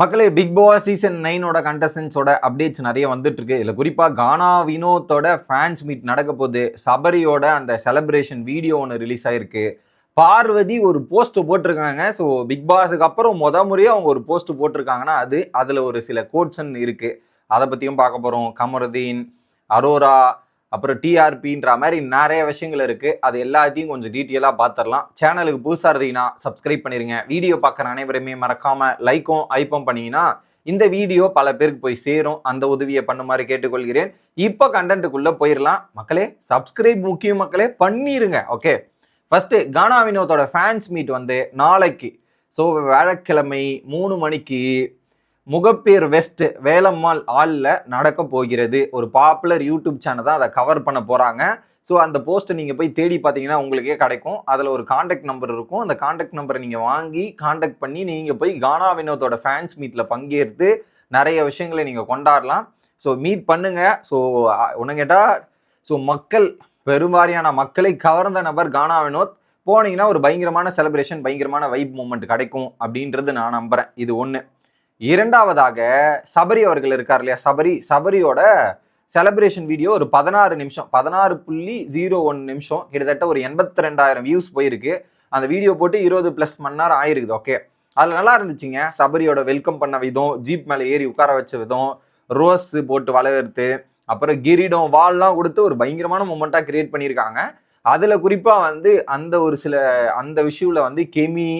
மக்களே big pass season நைனோட கண்டஸ்டன்ஸோட அப்டேட்ஸ் நிறைய வந்துட்டு இருக்கு இதில் குறிப்பாக கானா வினோத்தோட ஃபேன்ஸ் மீட் நடக்க போகுது. சபரியோட அந்த செலப்ரேஷன் வீடியோ ஒன்று ரிலீஸ் ஆயிருக்கு. பார்வதி ஒரு போஸ்ட் போட்டிருக்காங்க. ஸோ பிக் பாஸுக்கு அப்புறம் முத முறையாக அவங்க ஒரு போஸ்ட் போட்டிருக்காங்கன்னா அது அதில் ஒரு சில கோட்ஸன் இருக்குது அதை பற்றியும் பார்க்க போகிறோம் கமருதீன் அரோரா அப்புறம் டிஆர்பின்ற மாதிரி நிறைய விஷயங்கள் இருக்குது அது எல்லாத்தையும் கொஞ்சம் டீட்டெயிலாக பார்த்துடலாம் சேனலுக்கு புதுசாக இருந்தீங்கன்னா சப்ஸ்கிரைப் பண்ணிடுங்க வீடியோ பார்க்குற அனைவருமே மறக்காமல் லைக்கும் ஐப்பும் பண்ணிங்கன்னா இந்த வீடியோ பல பேருக்கு போய் சேரும். அந்த உதவியை பண்ணுமாறு கேட்டுக்கொள்கிறேன். இப்போ கண்டென்ட்டுக்குள்ளே போயிடலாம் மக்களே சப்ஸ்கிரைப் முக்கிய மக்களே பண்ணிடுங்க ஓகே ஃபஸ்ட்டு கானா வினோத்தோட ஃபேன்ஸ் மீட் வந்து நாளைக்கு. ஸோ வியாழக்கிழமை மூணு மணிக்கு முகப்பேர் வெஸ்ட் வேலம்மாள் ஆளில் நடக்க போகிறது. ஒரு பாப்புலர் யூடியூப் சேனல் தான் அதை கவர் பண்ண போகிறாங்க ஸோ அந்த போஸ்ட்டை நீங்கள் போய் தேடி பார்த்தீங்கன்னா உங்களுக்கே கிடைக்கும். அதில் ஒரு காண்டாக்ட் நம்பர் இருக்கும். அந்த காண்டாக்ட் நம்பரை நீங்கள் வாங்கி காண்டாக்ட் பண்ணி நீங்கள் போய் கானா வினோத்தோட ஃபேன்ஸ் மீட்டில் பங்கேற்று நிறைய விஷயங்களை நீங்கள் கொண்டாடலாம். ஸோ மீட் பண்ணுங்கள் ஸோ ஒன்று கேட்டால் ஸோ மக்கள் பெருவாரியான மக்களை கவர்ந்த நபர் கானா வினோத். போனீங்கன்னா ஒரு பயங்கரமான செலிப்ரேஷன் பயங்கரமான வைப் மூமெண்ட் கிடைக்கும் அப்படின்றது நான் நம்புகிறேன் இது ஒன்று இரண்டாவதாக சபரி அவர்கள் இருக்கார் இல்லையா? சபரி சபரியோட செலப்ரேஷன் வீடியோ ஒரு பதினாறு நிமிஷம் பதினாறு புள்ளி ஜீரோ ஒன் நிமிஷம். கிட்டத்தட்ட ஒரு எண்பத்தி ரெண்டாயிரம் வியூஸ் போயிருக்கு. அந்த வீடியோ போட்டு இருபது ப்ளஸ் மணி நேரம் ஆயிருக்குது ஓகே அதில் நல்லா இருந்துச்சுங்க. சபரியோட வெல்கம் பண்ண விதம் ஜீப் மேலே ஏறி உட்கார வச்ச விதம் ரோஸ் போட்டு வளர்த்து அப்புறம் கிரீடம் வால்லாம் கொடுத்து ஒரு பயங்கரமான மூமெண்ட்டாக கிரியேட் பண்ணியிருக்காங்க. அதில் குறிப்பாக வந்து அந்த ஒரு சில அந்த விஷயவில் வந்து கெமி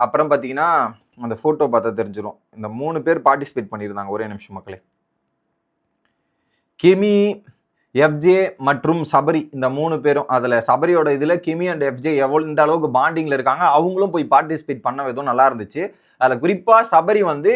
அப்புறம் பார்த்தீங்கன்னா அந்த ஃபோட்டோ பார்த்தா தெரிஞ்சிடும் இந்த மூணு பேர் பார்ட்டிசிபேட் பண்ணியிருந்தாங்க ஒரே நிமிஷம் மக்களே. கிமி எஃப்ஜே மற்றும் சபரி இந்த மூணு பேரும் அதில் சபரியோட இதில் கிமி அண்ட் எஃப்ஜே எவ்வளோ இந்த அளவுக்கு பாண்டிங்கில் இருக்காங்க அவங்களும் போய் பார்ட்டிசிபேட் பண்ண விதம் நல்லா இருந்துச்சு. அதில் குறிப்பாக சபரி வந்து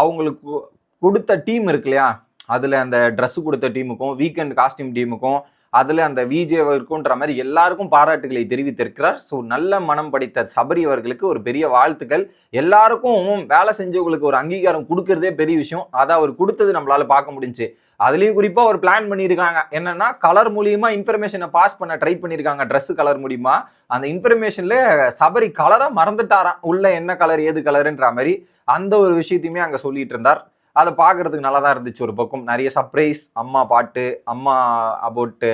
அவங்களுக்கு கொடுத்த டீம் இருக்கு இல்லையா? அதில் அந்த ட்ரெஸ் கொடுத்த டீமுக்கும் வீக்கெண்ட் காஸ்டியூம் டீமுக்கும் அதில் அந்த விஜே இருக்குன்ற மாதிரி எல்லாருக்கும் பாராட்டுகளை தெரிவித்திருக்கிறார். ஸோ நல்ல மனம் படித்த சபரி அவர்களுக்கு ஒரு பெரிய வாழ்த்துக்கள். எல்லாருக்கும் வேலை செஞ்சவங்களுக்கு ஒரு அங்கீகாரம் கொடுக்கறதே பெரிய விஷயம். அதை அவர் கொடுத்தது நம்மளால பார்க்க முடிஞ்சுச்சு அதுலேயும் குறிப்பாக ஒரு பிளான் பண்ணியிருக்காங்க. என்னன்னா கலர் மூலியமாக இன்ஃபர்மேஷனை பாஸ் பண்ண ட்ரை பண்ணியிருக்காங்க. ட்ரெஸ் கலர் மூலியமா. அந்த இன்ஃபர்மேஷனில் சபரி கலராக மறந்துட்டாராம். உள்ள என்ன கலர் ஏது கலருன்ற மாதிரி அந்த ஒரு விஷயத்தையுமே அங்கே சொல்லிட்டு இருந்தார். அதை பார்க்கறதுக்கு நல்லா தான் இருந்துச்சு ஒரு பக்கம். நிறைய சர்ப்ரைஸ் அம்மா பாட்டு அம்மா அபவுட்டு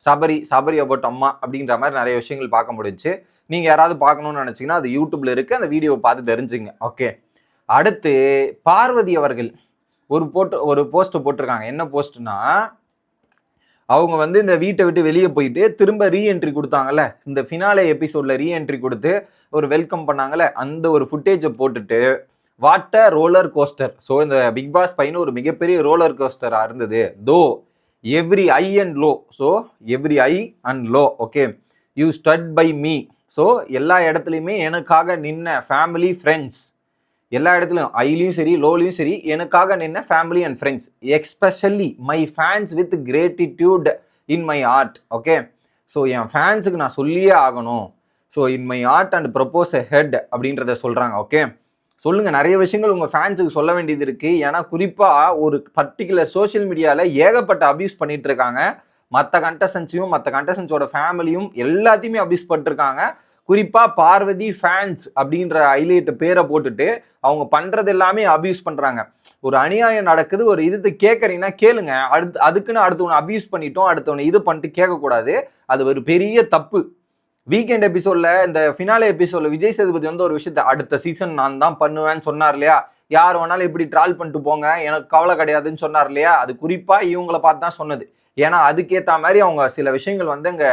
சபரி சபரி அபவுட் அம்மா அப்படின்ற மாதிரி நிறைய விஷயங்கள் பார்க்க முடிஞ்சு நீங்கள் யாராவது பார்க்கணும்னு நினச்சிங்கன்னா அது யூடியூப்ல இருக்குது அந்த வீடியோவை பார்த்து தெரிஞ்சுங்க. ஓகே அடுத்து பார்வதி அவர்கள் ஒரு போட்டு ஒரு போஸ்ட் போட்டிருக்காங்க. என்ன போஸ்ட்னா அவங்க வந்து இந்த வீட்டை விட்டு வெளியே போயிட்டு திரும்ப ரீஎன்ட்ரி கொடுத்தாங்கல்ல. இந்த ஃபினாலே எபிசோட்ல ரீஎன்ட்ரி கொடுத்து ஒரு வெல்கம் பண்ணாங்கல்ல. அந்த ஒரு ஃபுட்டேஜை போட்டுட்டு what a roller coaster so இந்த பிக் பாஸ் பையன் ஒரு மிகப்பெரிய ரோலர் கோஸ்டராக இருந்தது. Though every high and low so every high and low okay you stood by me so எல்லா இடத்துலையுமே எனக்காக நின்ன ஃபேமிலி ஃப்ரெண்ட்ஸ் எல்லா இடத்துலையும் ஐலையும் சரி லோலையும் சரி எனக்காக நின்ன family and friends especially my fans with gratitude in my heart okay so என் ஃபேன்ஸுக்கு நான் சொல்லியே ஆகணும். So in my heart and propose a head அப்படின்றத சொல்கிறாங்க ஓகே சொல்லுங்க நிறைய விஷயங்கள் உங்க ஃபேன்ஸுக்கு சொல்ல வேண்டியது இருக்கு. ஏன்னா குறிப்பா ஒரு பர்டிகுலர் சோஷியல் மீடியால ஏகப்பட்ட அபியூஸ் பண்ணிட்டு இருக்காங்க மற்ற கண்டஸ்டன்ஸையும் மற்ற கண்டஸ்டன்ஸோட ஃபேமிலியும் எல்லாத்தையுமே அபியூஸ் பண்ணிருக்காங்க குறிப்பா பார்வதி ஃபேன்ஸ் அப்படின்ற ஹைலைட் பேரை போட்டுட்டு அவங்க பண்றது எல்லாமே அபியூஸ் பண்றாங்க. ஒரு அநியாயம் நடக்குது ஒரு இது கேட்கறீங்கன்னா கேளுங்க. அடுத்து அதுக்குன்னு அடுத்தவனை அபியூஸ் பண்ணிட்டோம் அடுத்தவனை இது பண்ணிட்டு கேட்கக்கூடாது அது ஒரு பெரிய தப்பு. வீக்கெண்ட் எபிசோட்ல இந்த ஃபினாலே எபிசோட்ல விஜய் சேதுபதி வந்து ஒரு விஷயத்த அடுத்த சீசன் நான் தான் பண்ணுவேன்னு சொன்னார் இல்லையா? யார் வேணாலும் இப்படி ட்ரால் பண்ணிட்டு போங்க எனக்கு கவலை கிடையாதுன்னு சொன்னார் இல்லையா? அது குறிப்பா இவங்கள பார்த்து தான் சொன்னது. ஏன்னா அதுக்கேத்த மாதிரி அவங்க சில விஷயங்கள் வந்து அங்க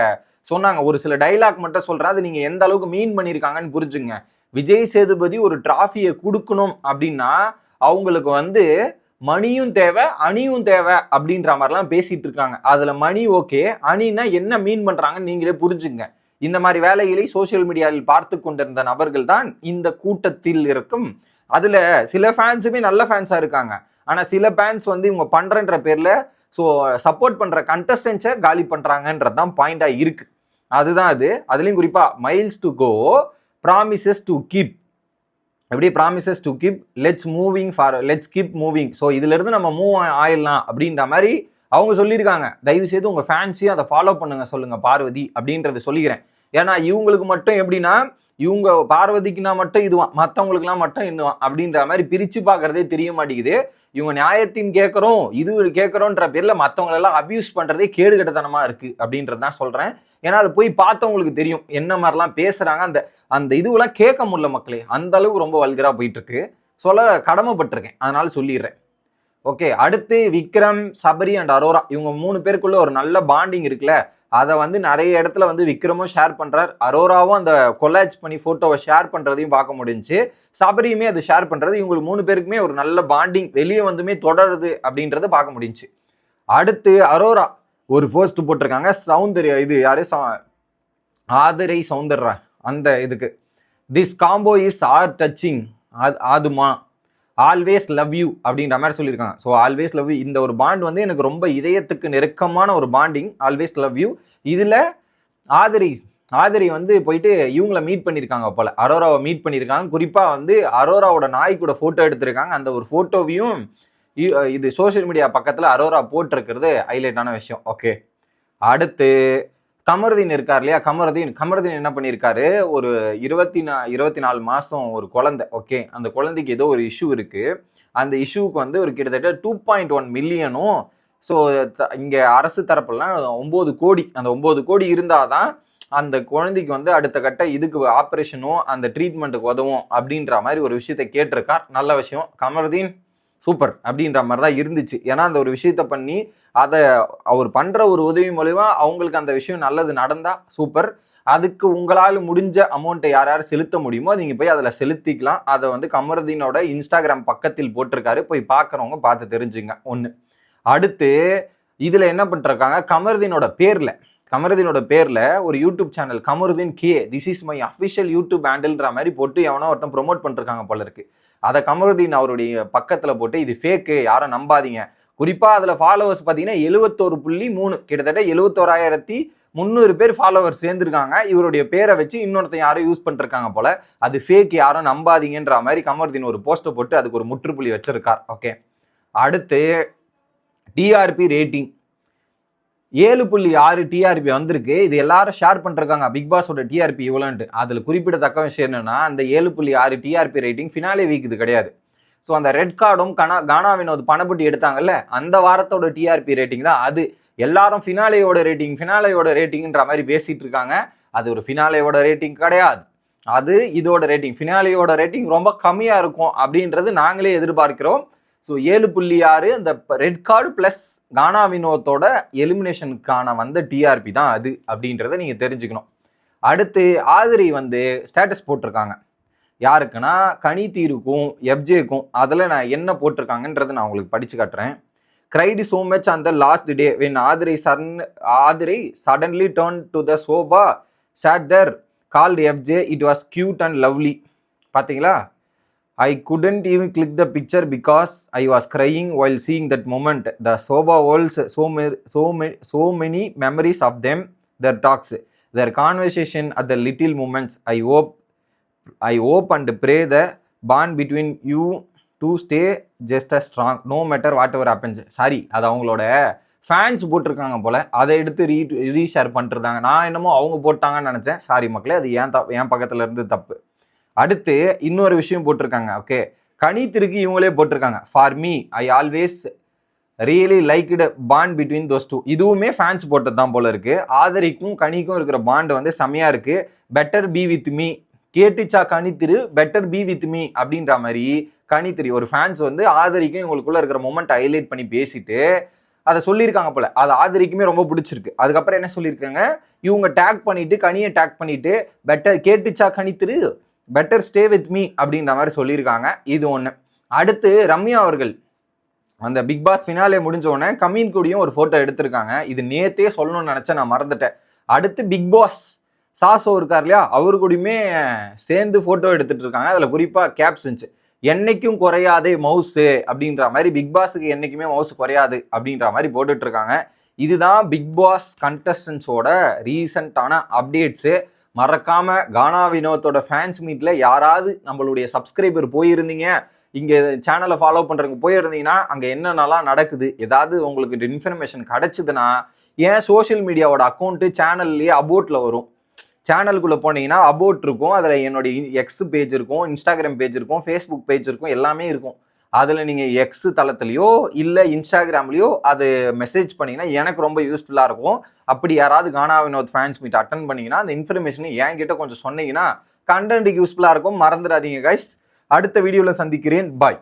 சொன்னாங்க. ஒரு சில டைலாக் மட்டும் சொல்றேன். அது நீங்க எந்த அளவுக்கு மீன் பண்ணியிருக்காங்கன்னு புரிஞ்சுங்க. விஜய் சேதுபதி ஒரு டிராஃபியை கொடுக்கணும் அப்படின்னா அவங்களுக்கு வந்து மணியும் தேவை அணியும் தேவை அப்படின்ற மாதிரிலாம் பேசிட்டு இருக்காங்க. அதுல மணி ஓகே அணின்னா என்ன மீன் பண்றாங்கன்னு நீங்களே புரிஞ்சுங்க. இந்த மாதிரி வேலைகளை சோசியல் மீடியாவில் பார்த்து கொண்டிருந்த நபர்கள் தான் இந்த கூட்டத்தில் இருக்கும். அதுல சில ஃபேன்ஸுமே நல்ல ஃபேன்ஸா இருக்காங்க. ஆனா சில ஃபேன்ஸ் வந்து இவங்க பண்றன்ற பேர்ல ஸோ சப்போர்ட் பண்ற கண்டஸ்டன்ஸை காலி பண்றாங்கன்றது தான் பாயிண்டா இருக்கு. அதுதான் அது. அதுலயும் குறிப்பா miles to go promises to keep எப்படி? Promises to keep let's moving for let's keep moving so இதுல இருந்து நம்ம மூவ் ஆயிடலாம் அப்படின்ற மாதிரி அவங்க சொல்லியிருக்காங்க. தயவு செய்து உங்கள் ஃபேன்ஸையும் அதை ஃபாலோ பண்ணுங்க சொல்லுங்க பார்வதி அப்படின்றத சொல்லிக்கிறேன். ஏன்னா இவங்களுக்கு மட்டும் எப்படின்னா இவங்க பார்வதிக்குனா மட்டும் இதுவான் மற்றவங்களுக்குலாம் மட்டும் இன்னும் அப்படின்ற மாதிரி பிரித்து பார்க்கறதே தெரிய மாட்டேங்குது. இவங்க நியாயத்தின் கேட்குறோம் இது கேட்குறோன்ற பேரில் மற்றவங்களெல்லாம் அப்யூஸ் பண்ணுறதே கேடுகட்டத்தனமாக இருக்குது அப்படின்றது தான் சொல்கிறேன் ஏன்னா அதை போய் பார்த்தவங்களுக்கு தெரியும் என்ன மாதிரிலாம் பேசுகிறாங்க அந்த அந்த இதுவெல்லாம் கேட்க முடியல மக்களே. அந்த அளவுக்கு ரொம்ப வல்கராக போயிட்டுருக்கு. சொல்ல கடமைப்பட்டிருக்கேன் அதனால சொல்லிடுறேன். ஓகே அடுத்து விக்ரம் சபரி அண்ட் அரோரா. இவங்க மூணு பேருக்குள்ள ஒரு நல்ல பாண்டிங் இருக்குல்ல? அதை வந்து நிறைய இடத்துல வந்து விக்ரமும் ஷேர் பண்ணுறார் அரோராவும் அந்த கொலாஜ் பண்ணி ஃபோட்டோவை ஷேர் பண்ணுறதையும் பார்க்க முடிஞ்சுச்சு. சபரியுமே அதை ஷேர் பண்ணுறது இவங்களுக்கு மூணு பேருக்குமே ஒரு நல்ல பாண்டிங் வெளியே வந்துமே தொடருது அப்படின்றத பார்க்க முடிஞ்சு அடுத்து அரோரா. ஒரு போஸ்ட் போட்டிருக்காங்க. சௌந்தர்யா இது யாரு? ச ஆதரை சௌந்தர்யா அந்த இதுக்கு. This combo is are touching அது ஆதுமா. ஆல்வேஸ் லவ் யூ அப்படின்ற மாதிரி சொல்லியிருக்காங்க. ஸோ ஆல்வேஸ் லவ் யூ இந்த ஒரு பாண்ட் வந்து எனக்கு ரொம்ப இதயத்துக்கு நெருக்கமான ஒரு பாண்டிங் ஆல்வேஸ் லவ் யூ இதில் ஆதரி ஆதிரி வந்து போயிட்டு இவங்கள மீட் பண்ணியிருக்காங்க போல். அரோராவை மீட் பண்ணியிருக்காங்க. குறிப்பாக வந்து அரோராவோட நாய் கூட ஃபோட்டோ எடுத்திருக்காங்க. அந்த ஒரு ஃபோட்டோவையும் இது சோஷியல் மீடியா பக்கத்தில் அரோரா போட்டிருக்கிறது ஹைலைட்டான விஷயம். ஓகே அடுத்து கமருதீன் இருக்கார் இல்லையா? கமருதீன் கமருதீன் என்ன பண்ணியிருக்காரு? ஒரு இருபத்தி நா இருபத்தி நாலு மாதம் ஒரு குழந்தை ஓகே? அந்த குழந்தைக்கு ஏதோ ஒரு இஷ்யூ இருக்குது அந்த இஷ்யூக்கு வந்து ஒரு கிட்டத்தட்ட டூ பாயிண்ட் ஒன் மில்லியனும் ஸோ இங்கே அரசு தரப்புலாம் ஒம்பது கோடி அந்த ஒம்பது கோடி இருந்தால் தான் அந்த குழந்தைக்கு வந்து அடுத்த கட்ட இதுக்கு ஆப்ரேஷனும் அந்த ட்ரீட்மெண்ட்டுக்கு உதவும் அப்படின்ற மாதிரி ஒரு விஷயத்தை கேட்டிருக்கார். நல்ல விஷயம். கமருதீன் சூப்பர் அப்படின்ற மாதிரி தான் இருந்துச்சு. ஏன்னா அந்த ஒரு விஷயத்த பண்ணி அதை அவர் பண்ணுற ஒரு உதவி மூலிமா அவங்களுக்கு அந்த விஷயம் நல்லது நடந்தால் சூப்பர். அதுக்கு உங்களால் முடிஞ்ச அமௌண்ட்டை யார் யார் செலுத்த முடியுமோ நீங்கள் போய் அதில் செலுத்திக்கலாம். அதை வந்து கமருதீனோட இன்ஸ்டாகிராம் பக்கத்தில் போட்டிருக்காரு. போய் பார்க்குறவங்க பார்த்து தெரிஞ்சுங்க. ஒன்று அடுத்து இதில் என்ன பண்ணிருக்காங்க கமருதீனோட பேரில் கமருதீனோட பேரில் ஒரு YouTube channel Kamarudeen K. This is my official YouTube ஹேண்டில்ன்ற மாதிரி போட்டு எவனோ ஒருத்தன் ப்ரொமோட் பண்ணிருக்காங்க போல இருக்குது அதை கமருதீன் அவருடைய பக்கத்தில் போட்டு இது ஃபேக்கு யாரும் நம்பாதீங்க. குறிப்பாக அதில் ஃபாலோவர்ஸ் பார்த்தீங்கன்னா எழுவத்தோரு புள்ளி மூணு கிட்டத்தட்ட எழுவத்தோராயிரத்தி முந்நூறு பேர் ஃபாலோவர்ஸ் சேர்ந்துருக்காங்க. இவருடைய பேரை வச்சு இன்னொருத்தன் யாரும் யூஸ் பண்ணிருக்காங்க போல. அது ஃபேக் யாரும் நம்பாதீங்கன்ற மாதிரி கமர்தீன் ஒரு போஸ்ட்டை போட்டு அதுக்கு ஒரு முற்றுப்புள்ளி வச்சிருக்கார். ஓகே அடுத்து டிஆர்பி ரேட்டிங் ஏழு புள்ளி ஆறு டிஆர்பி வந்திருக்கு. இது எல்லாரும் ஷேர் பண்ணிருக்காங்க. பிக் பாஸோட டிஆர்பி இவ்வளோன்ட்டு. அதில் குறிப்பிடத்தக்க விஷயம் என்னன்னா அந்த ஏழு புள்ளி ஆறு டிஆர்பி ரேட்டிங் ஃபினாலே வீக் இது கிடையாது. ஸோ அந்த ரெட் கார்டும் கனா கானா வினோத் பணப்பட்டி எடுத்தாங்கல்ல அந்த வாரத்தோட டிஆர்பி ரேட்டிங் தான் அது. எல்லாரும் ஃபினாலேயோட ரேட்டிங் ஃபினாலேயோட ரேட்டிங்ன்ற மாதிரி பேசிட்டு இருக்காங்க. அது ஒரு ஃபினாலேயோட ரேட்டிங் கிடையாது. அது இதோட ரேட்டிங் ஃபினாலேயோட ரேட்டிங் ரொம்ப கம்மியாக இருக்கும் அப்படின்றது நாங்களே எதிர்பார்க்கிறோம். ஸோ ஏழு புள்ளி ஆறு அந்த ரெட் கார்டு ப்ளஸ் கானா வினோத்தோட எலிமினேஷனுக்கான வந்த டிஆர்பி தான் அது அப்படின்றத நீங்கள் தெரிஞ்சுக்கணும். அடுத்து ஆதிரி வந்து ஸ்டேட்டஸ் போட்டிருக்காங்க. யாருக்குன்னா கனிதீருக்கும் எப்ஜேக்கும் அதில் நான் என்ன போட்டிருக்காங்கன்றதை நான் உங்களுக்கு படித்து காட்டுறேன். கிரைடி so மச் அந்த last day when Aadhirai turn Aadhirai suddenly turn to the sofa said there called FJ it was cute and lovely பார்த்தீங்களா I couldn't even click the picture because I was crying while seeing that moment the sofa holds so me so me so many memories of them their talks their conversation at the little moments I hope I hope and pray the bond between you two stay just a strong no matter what ever happens sorry அது அவங்களோட fans போட்டிருக்காங்க போல் அதை எடுத்து ரீ reshare பண்ணிட்டுருந்தாங்க நான் என்னமோ அவங்க போட்டாங்கன்னு நினச்சேன் சாரி மக்களே அது ஏன் தப் என் பக்கத்தில் இருந்து தப்பு அடுத்து இன்னொரு விஷயம் போட்டிருக்காங்க ஓகே கணித்திற்கு இவங்களே போட்டிருக்காங்க. For me I always really liked bond between those two இதுவுமே ஃபேன்ஸ் போட்டது தான் போல இருக்கு. ஆதரிக்கும் கனிக்கும் இருக்கிற பாண்ட் வந்து செம்மையாக இருக்கு. பெட்டர் பி வித் மீ கேட்டுச்சா கணித்திரு பெட்டர் பி வித் மீ அப்படின்ற மாதிரி கணித்திரி ஒரு ஃபேன்ஸ் வந்து ஆதரிக்கும் இவங்களுக்குள்ள இருக்கிற மொமெண்ட் ஹைலைட் பண்ணி பேசிட்டு அதை சொல்லியிருக்காங்க போல. அது ஆதரிக்குமே ரொம்ப பிடிச்சிருக்கு. அதுக்கப்புறம் என்ன சொல்லியிருக்காங்க? இவங்க டேக் பண்ணிட்டு கனியை டேக் பண்ணிட்டு பெட்டர் கேட்டுச்சா கணித்திரு பெட்டர் ஸ்டே வித் மீ அப்படின்ற மாதிரி சொல்லியிருக்காங்க. இது ஒன்று அடுத்து ரம்யா அவர்கள். அந்த பிக் பாஸ் ஃபினாலே முடிஞ்ச உடனே கமீன் கூடயும் ஒரு ஃபோட்டோ எடுத்திருக்காங்க. இது நேத்தே சொல்லணும்னு நினச்சேன் நான் மறந்துட்டேன். அடுத்து பிக் பாஸ் சாசோ இருக்கார் இல்லையா? அவரு கூடயுமே சேர்ந்து ஃபோட்டோ எடுத்துட்டு இருக்காங்க. அதில் குறிப்பாக கேப்ஸ் இருந்துச்சு. என்னைக்கும் குறையாதே மவுஸு அப்படின்ற மாதிரி பிக் பாஸுக்கு என்னைக்குமே மவுஸ் குறையாது அப்படின்ற மாதிரி போட்டுட்ருக்காங்க இதுதான் பிக் பாஸ் கண்டஸ்டன்ஸோட ரீசண்டான அப்டேட்ஸு மறக்காம கானா வினோத்தோட ஃபேன்ஸ் மீட்ல யாராவது நம்மளுடைய சப்ஸ்கிரைபர் போயிருந்தீங்க இங்க சேனலை ஃபாலோ பண்றவங்க போயிருந்தீங்கன்னா அங்க என்னென்னலாம் நடக்குது ஏதாவது உங்களுக்கு இன்ஃபர்மேஷன் கிடைச்சதுன்னா ஏன் சோஷியல் மீடியாவோட அக்கௌண்ட்டு சேனல்லையே அபோட்ல வரும். சேனலுக்குள்ளே போனீங்கன்னா அபோட் இருக்கும் அதில் என்னுடைய எக்ஸ் பேஜ் இருக்கும் இன்ஸ்டாகிராம் பேஜ் இருக்கும் ஃபேஸ்புக் பேஜ் இருக்கும் எல்லாமே இருக்கும். அதில் நீங்கள் எக்ஸ் தளத்துலையோ இல்லை இன்ஸ்டாகிராம்லேயோ அது மெசேஜ் பண்ணிங்கன்னா எனக்கு ரொம்ப யூஸ்ஃபுல்லாக இருக்கும். அப்படி யாராவது Gana Vinoth fans meet attend பண்ணீங்கன்னா அந்த இன்ஃபர்மேஷன் என்கிட்ட கொஞ்சம் சொன்னீங்கன்னா கண்டென்ட்டுக்கு யூஸ்ஃபுல்லாக இருக்கும். மறந்துடாதீங்க கைஸ் அடுத்த வீடியோவில் சந்திக்கிறேன். பாய்